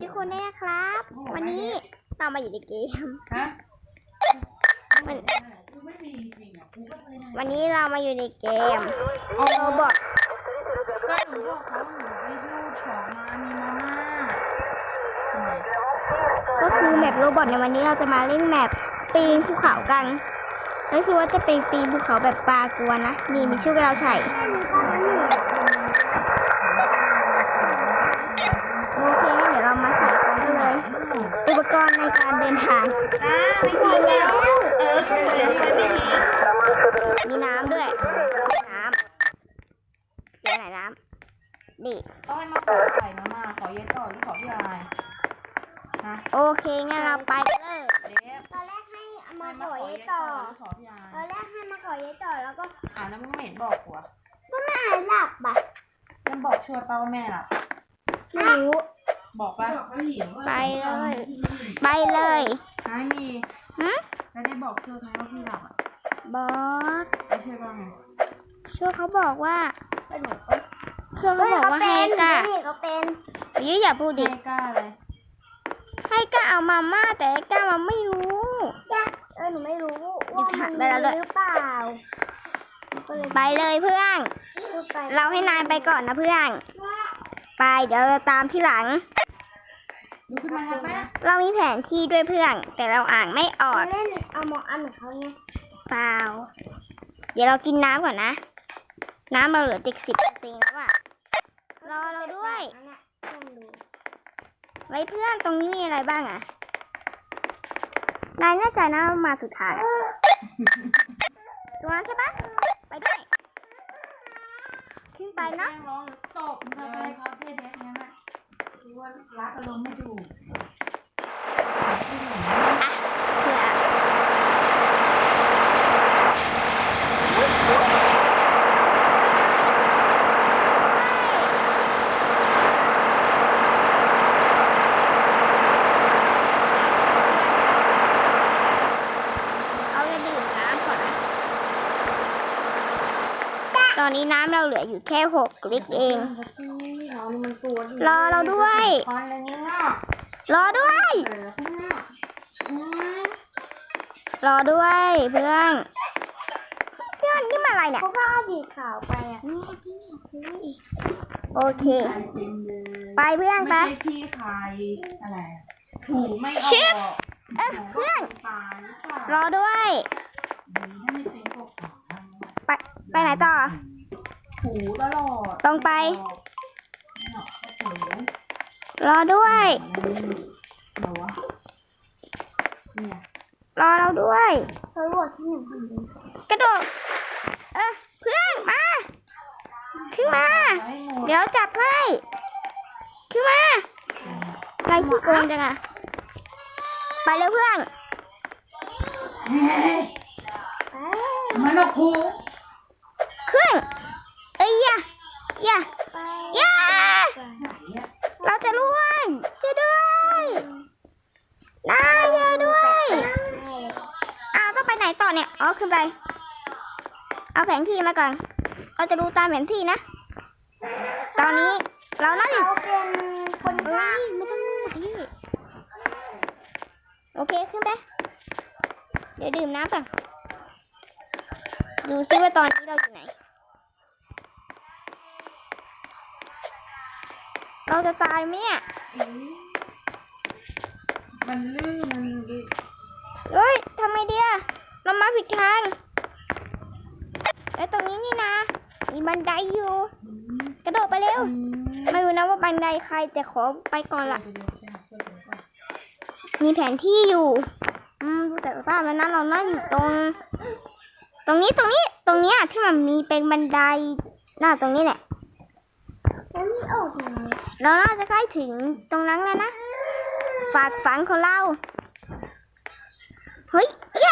ทุกคนด้วยนะครับ วันนี้เรามาอยู่ในเกมฮะมันกูไม่มีจริงๆอะกูก็เคยได้วันนี้เรามาอยู่ในเกมอ๋อโรบอกก็หนูบอกเขาหนูไปดูของมามีมาม่าทำไมก็คือแมปโรบอทในวันนี้เราจะมาเล่นแมปปีนภูเขากันไม่รู้ว่าจะเป็นปีนภูเขาแบบปลากลัวนะนี่มีชื่อเราใช่โอ เคงั้นเดี๋ยวเรามาใส่ของกันเลยอุปกรณ์ในการเดินทางอ่าไม่ทิ้งแล้ว เออก็เหลือให้ไม่ทิ้งมีน้ำด้วย น้ำเจอไหนน้ำนี่ต้องให้มาขอไข่มาม่าขอเย็ดต่อหรือขอพี่อายฮะโอเคงั้นเราไปกันเลยเด็กตอนแรกให้เอามาให้ขอเย็เยดต่อหรือขอพี่อายตอนแรกให้มาขอเยต่อแล้วก็อ่าแล้วมึงไม่เห็นบอกกูอะก็ไม่หายหลับอะยังบอกช่วยป้าว่าแม่หลับไม่รู้ บอกป่ะไปเลย ไปเลยหายมีฮะแล้วได้บอกช่วยไหมว่าพี่หลับอะบอสไม่ช่วยบ้างไงช่วยเขาบอกว่าเป็นหนูช่วยเขาบอกว่าให้กานี่เขาเป็นยื้ออย่าพูดดิไม่กล้าเลยให้กาเอามาม่าแต่ให้กามันไม่รู้เออหนูไม่รู้ว่ามันได้แล้วด้วยหรือเปล่าก็เลยไปเลยเพื่อนพูดไปเราให้นายไปก่อนนะเพื่อน ไปเดี๋ยวเราตามที่หลัง ดูขึ้นมาครับแม่เรามีแผนที่ด้วยเพื่อน แต่เราอ่านไม่ออกเล่นเอาหมออันของเขาไงเปล่า เดี๋ยวเรากินน้ำก่อนนะ น้ำเราเหลือติดสิบเปอร์เซ็นต์แล้วอะรอเราด้วยอันเนี้ยเพื่อนดูไว้เพื่อนตรงนี้มีอะไรบ้างอะนายแน่ใจนะว่ามาสุดทางอะตรงนั้นใช่ปะไปด้วย ขึ้นไปเนาะแม่งร้องหรือตบมึงจะไปเขาเทเด็กงั้นอะคือว่า รักอารมณ์ไม่ถูกเอาจะดื่มน้ำก่อนนะ ตอนนี้น้ำเราเหลืออยู่แค่หกลิตรเอง เนี่มันตัวดีรอเราด้วย คอนอะไรเงี้ยรอด้วย เออข้างหน้าอืมรอด้วยเพื่อนเพื่อนนี่มาอะไรเนี่ยเขาก็เอาสีขาวไปอะโอเคไข่เต็มเลยไปเพื่อนไป ไม่ใช่ที่ใครอะไรถูไม่ออกชิบเอ้ยเพื่อน ตายหรือเปล่ารอด้วย ดีถ้าไม่เป็นกบขาไปไปไหนต่อ ถูตลอด ตรงไปถู รอด้วยเหรอวะเนี่ยรอเราด้วยเขาลวกที่หนึ่งคนเดียวกระโดดเออเพื่อนมา ขึ้นมาให้หมดเดี๋ยวจับให้ขึ้นมาอะไรขี้โกงจังอะไปเลยเพื่อนเฮ้ยเอ้ยมันเอาคูขึ้นเอ้ยอย่าอย่า ไป อย่า ไป ไหนอะ เราจะล่วงช่วยด้วยนายช่วยด้วย อ้าว ต้องไปไหนต่อเนี่ย อ๋อ ขึ้นไป เอาแผนที่มาก่อน เราจะดูตามแผนที่นะ ตอนนี้เราน่าจะเขาเป็นคนเอ้ฆ่ายไม่ต้องพูดดิโอเค ขึ้นไป เดี๋ยวดื่มน้ำก่อน ดูซิว่าตอนนี้เราอยู่ไหน เราจะตายไหมเนี่ย มันลื่นมันดิเฮ้ยทำไมเดีย เรามาผิดทางไอ้ตรงนี้นี่นะ มีบันไดอยู่ กระโดดไปเร็ว ไม่รู้นะว่าบันไดใคร แต่ขอไปก่อนละ มีแผนที่อยู่ อืมดูแต่สภาพแล้วนะเราน่าอยู่ตรง ตรงนี้ตรงนี้ ตรงนี้ยที่มันมีเป็นบันไดน่าตรงนี้แหละแล้วนี่ออกยังไงเราน่าจะใกล้ถึงตรงนั้นแล้วนะ ฝากฝังของเรา เฮ้ยเอ้ย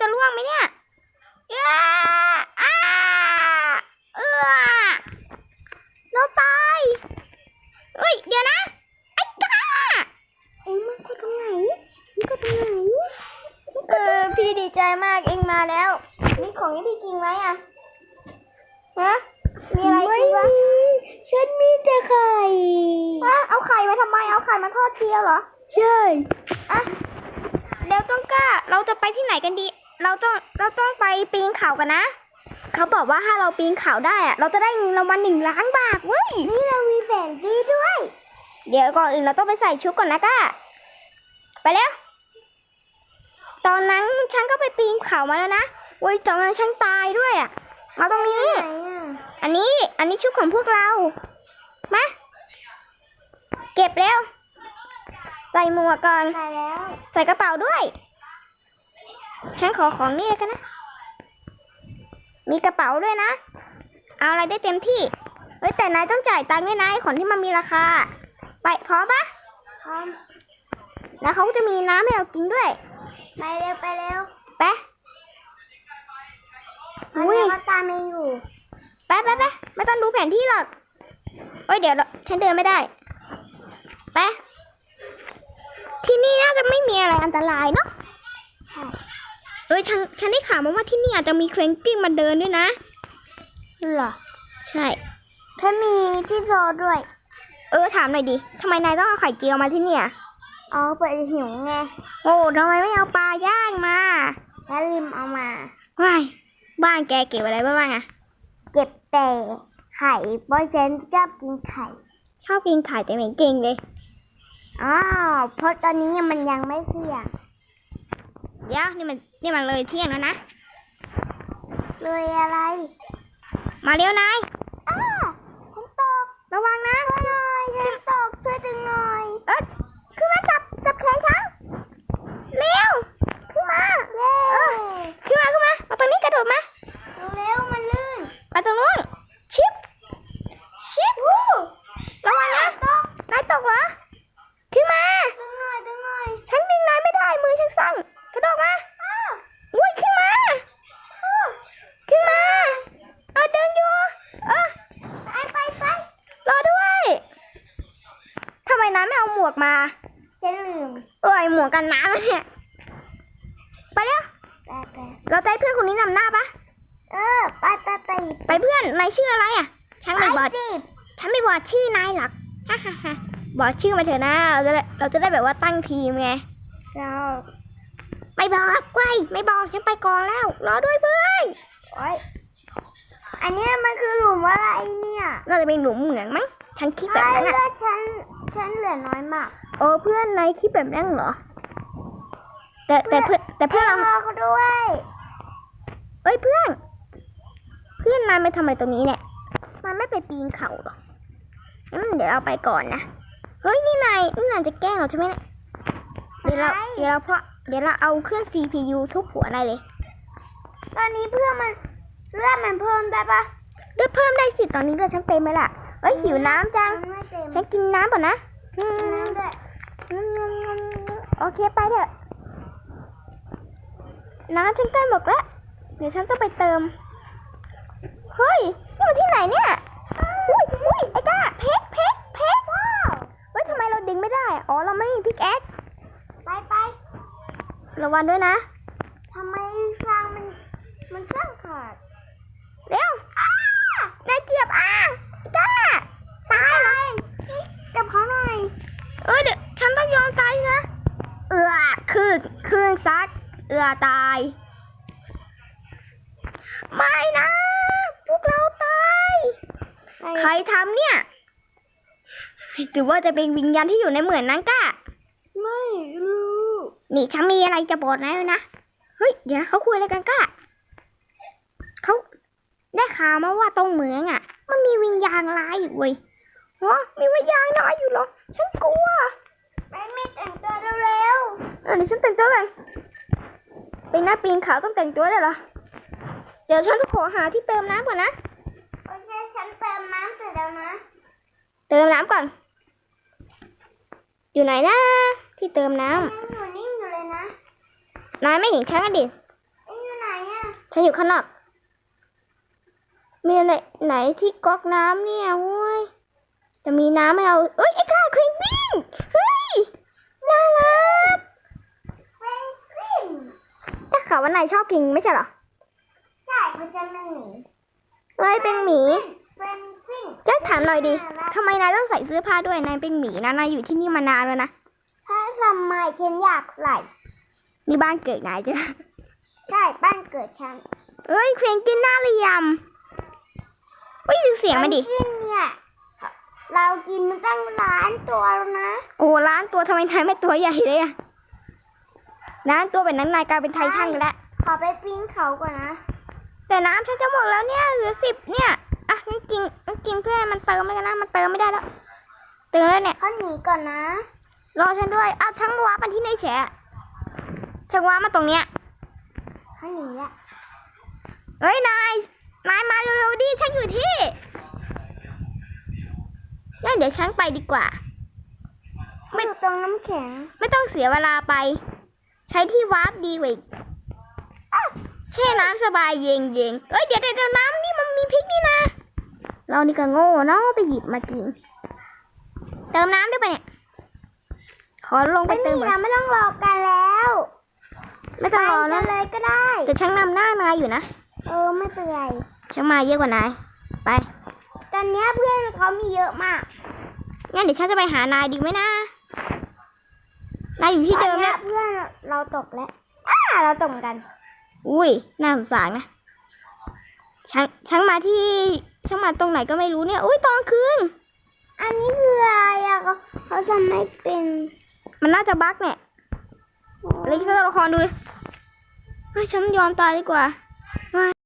จะล่วงไหมเนี่ยเอ้าอ้เออเราไปเอ้ย เดี๋ยวนะ ไอ้กาเอ็งมันกดตรงไหนมันกดตรงไหน เออ พี่ดีใจมากเองมาแล้ว นี่ของที่พี่กินไว้อะฮะมีอะไรกินวะฉันมีแต่ไข่อะเอาไข่มาทำไม เอาไข่มาทอดเจียวเหรอ ใช่ อะ แล้วต้องกล้า เราจะไปที่ไหนกันดี เราต้องเราต้องไปปีนเขากันนะ เขาบอกว่าถ้าเราปีนเขาได้อะเราจะได้เงินรางวัลหนึ่งล้านบาทเว้ยนี่เรามีแผนที่ด้วย เดี๋ยวก่อนอื่นเราต้องไปใส่ชุดก่อนนะก้าไปแล้วตอนนั้นฉันก็ไปปีนเขามาแล้วนะเว้ยตอนนั้นฉันตายด้วยอะ มาตรงนี้ไหนอะอันนี้ อันนี้ชุดของพวกเรา มา เก็บแล้ว ใส่หมวกก่อนใช่แล้ว ใส่กระเป๋าด้วย ฉันขอของนี่กันนะ มีกระเป๋าด้วยนะ เอาอะไรได้เต็มที่ เฮ้ยแต่นายต้องจ่ายตังค์ด้วยนะไอ้ของที่มันมีราคา ไปพร้อมปะพร้อม แล้วเขาก็จะมีน้ำให้เรากินด้วย ไปเร็วไปเร็วไปมันอุ้ยว่าตามเองอยู่ ไปไปไปไม่ต้องดูแผนที่หรอกเอ้ยเดี๋ยวเราฉันเดินไม่ได้ ไป ที่นี่น่าจะไม่มีอะไรอันตรายเนาะใช่ เอ้ยฉันฉันได้ข่าวมาว่าที่นี่อาจจะมีเครนกิ้งมาเดินด้วยนะ เหรอ ใช่แค่มีที่โซด้วย เออถามหน่อยดิทำไมนายต้องเอาไข่เจียวมาที่เนี่ยอ๋อเปิดหิวไงโอ้ทำไมไม่เอาปลาย่างมา แล้วริมเอามาว้ายบ้านแกเก็บอะไรไว้บ้างอะเก็บแต่ไข่บอยเซนชอบกินไข่ ชอบกินไข่แต่ไม่เก่งเลยอ้าวเพราะตอนนี้มันยังไม่เสี่ยง เดี๋ยวนี่มันนี่มันเลยเที่ยงแล้วนะ เลยอะไร มาเร็วนายอ้าฉันตกระวังนะช่วยหน่อยฉันตกช่วยดึงหน่อยเอ้ยขึ้นมาจับจับแขนฉันเร็วขึ้นมาเย้เออขึ้นมาขึ้นมามาตรงนี้กระโดดมาเร็วๆมันลื่นมาตรงนู้นชิปชิประวังนะนายตกเหรอขึ้นมา ดึงหน่อยดึงหน่อย ฉันดึงนายไม่ได้มือฉันสั้นกระโดดมาอุ้ยขึ้นมาขึ้นมาเอาเดินอยู่เออ ไปไปไป รอด้วยทำไมนายไม่เอาหมวกมา จะลืม เอ้ยหมวกกันน้ำเนี่ยไปเร็ว ไปไป เราจะให้เพื่อนคนนี้นำหน้าปะเออไปไปไปไปเพื่อนนายชื่ออะไรอะฉันไปไม่บอกสิฉันไม่บอกชื่อนายหรอกฮ่าฮ่าฮ่าบอกชื่อมาเถอะนะเราจะได้เราจะได้แบบว่าตั้งทีมไงชอบไม่บอกไว้ยไม่บอกฉันไปก่อนแล้ว รอด้วยเพื่อนโอ้ยอันเนี้ยมันคือหลุมอะไรเนี่ยน่าจะเป็นหลุมเหมืองมั้งฉันคิดแบบไอ้นั้นเลือะอดฉันฉันเหลือน้อยมากโอ้เพื่อนนายคิดแบบนั้นเหรอ แต่แต่เพื่อนแต่เพื่อนเรารอเขาด้วย เอ้ยเพื่อน เพื่อนนายไม่ทำอะไรตรงนี้เนี่ยมันไม่ไปปีนเขาหรอกอืมเดี๋ยวเราไปก่อนนะ เฮ้ยนี่นายนี่นายจะแกล้งเราใช่ไหมเนี่ย เดี๋ยวเราเดี๋ยวเราเพราะเดี๋ยวเราเอาเครื่อง CPU ทุบหัวนายเลย ตอนนี้เพื่อนมันเลือดมันเพิ่มได้ปะเลือดเพิ่มได้สิตอนนี้เลือดฉันเต็มไปละเอ้ยหิวน้ำจังมันไม่เต็มฉันกินน้ำก่อนนะอืมน้ำด้วยอืมโอเคไปเถอะน้ำฉันใกล้หมดแล้ว เดี๋ยวฉันต้องไปเติม เฮ้ย นี่มันที่ไหนเนี่ย อุ้ยอุ้ยไอ้ก้า เพชรเพชรเพชรว้าวเฮ้ยทำไมเราดึงไม่ได้อะอ๋อ เราไม่มีพิกแอคไปไประวังด้วยนะทำไมฟางมัน มันสร้างขาด เร็วอ้านายเกือบอะไอ้ก้า ตายเหรอกับเขาหน่อย เออเดี๋ยวฉันต้องยอมตายนะ เอือคือเครื่องซักเอือตาย ไม่นะ พวกเราตาย ใครทำเนี่ย หรือว่าจะเป็นวิญญาณที่อยู่ในเหมือนนั้นก้าไม่รู้นี่ฉันมีอะไรจะบอกนายนะ เฮ้ย เดี๋ยวนะเขาคุยอะไรกันก้าเขาได้ข่าวมาว่าตรงเหมืองอะ มันมีวิญญาณร้ายอยู่เว้ยฮะมีวิญญาณร้ายอยู่เหรอ ฉันกลัวไปไม่แต่งตัวเร็วเออเดี๋ยวฉันแต่งตัวกันเป็นหน้าปีนเขาต้องแต่งตัวเลยเหรอ เดี๋ยวฉันจะขอหาที่เติมน้ำก่อนนะๆโอเค ฉันเติมน้ำเสร็จแล้วนะ เติมน้ำก่อน อยู่ไหนนะที่เติมน้ำยังอยู่นิ่งอยู่เลยนะ นายไม่เห็นฉันกันดิเอ็งอยู่ไหนอะฉันอยู่ข้างนอก มีไหนไหนที่ก๊อกน้ำเนี่ยโว้ยจะมีน้ำให้เราเอ้ยไอ้ก้าเคยวิ่งเฮ้ยน่ารักเพนกวินแต่ข่าวว่านายชอบกินไม่ใช่เหรอ เป็นหมีเอ้ยเป็นหมีเป็นฟิ่งแจ็คถามหน่อยดิทำไมนายต้องใส่เสื้อผ้าด้วยนายเป็นหมีนะนายอยู่ที่นี่มานานแล้วนะถ้าสมัยเคนอยากใส่นี่บ้านเกิดนายจ้ะใช่บ้านเกิดฉันเอ้ยเพลงกินหน้าเรียมเฮ้ยดูเสียงมันดิฟิ่งเนี่ยเรากินมาตั้งล้านตัวแล้วนะ โอ้ล้านตัวทำไมนายไม่ตัวใหญ่เลยอะล้านตัวแบบนั้นนายกลายเป็นไททันกันแล้วขอไปปิ้งเขาก่อนนะ แต่น้ำฉันจะหมดแล้วเนี่ยเหลือสิบเนี่ยอะงั้นกินงั้นกินเพื่อให้มันเติมแล้วกันนะมันเติมไม่ได้แล้วเติมแล้วเนี่ยเขาหนีก่อนนะรอฉันด้วยอ้าวช่างว้ามันที่ไหนแฉะช่างว้ามาตรงเนี้ยเขาหนีละเอ้ยนายนายมาเร็วๆดิฉันอยู่ที่งั้นเดี๋ยวฉันไปดีกว่า ไม่อยู่ตรงน้ำแข็ง ไม่ต้องเสียเวลาไป ใช้ที่วาร์ปดีกว่าอีกอ้าว แช่น้ำสบายเย็นเย็นๆเอ้ยเดี๋ยวเดี๋ยวเดี๋ยวน้ำนี่มันมีพริกนี่นะ เรานี่ก็โง่เนาะไปหยิบมากิน เติมน้ำได้ปะเนี่ย ขอลงไปไม่เตินี่มก่อนะนไม่ต้องรอกันแล้ว ไม่ต้องรอไปแล้วกันเลยก็ได้ แต่ช่างนำหน้านายอยู่นะ เออไม่เป็นไรช่างมาเยอะกว่านาย ไป ตอนเนี้ยเพื่อนเขามีเยอะมากงั้นเดี๋ยวฉันจะไปหานายดีไหมนะนายอยู่ที่เดิมตอนเนี่เนี้ยยเพื่อนเราตกแล้ว อ้าเราตกเหมือนกัน อุ้ยน่าสงสารนะช่างช่างมาที่ช่างมาตรงไหนก็ไม่รู้เนี่ย อุ้ยตอนคืนอันนี้คืออะไรอะเขาเขาทำไม่เป็น มันน่าจะบั๊กเนี่ยเล็กตัวละครดูเลยเฮ้ยฉันยอมตายดีกว่า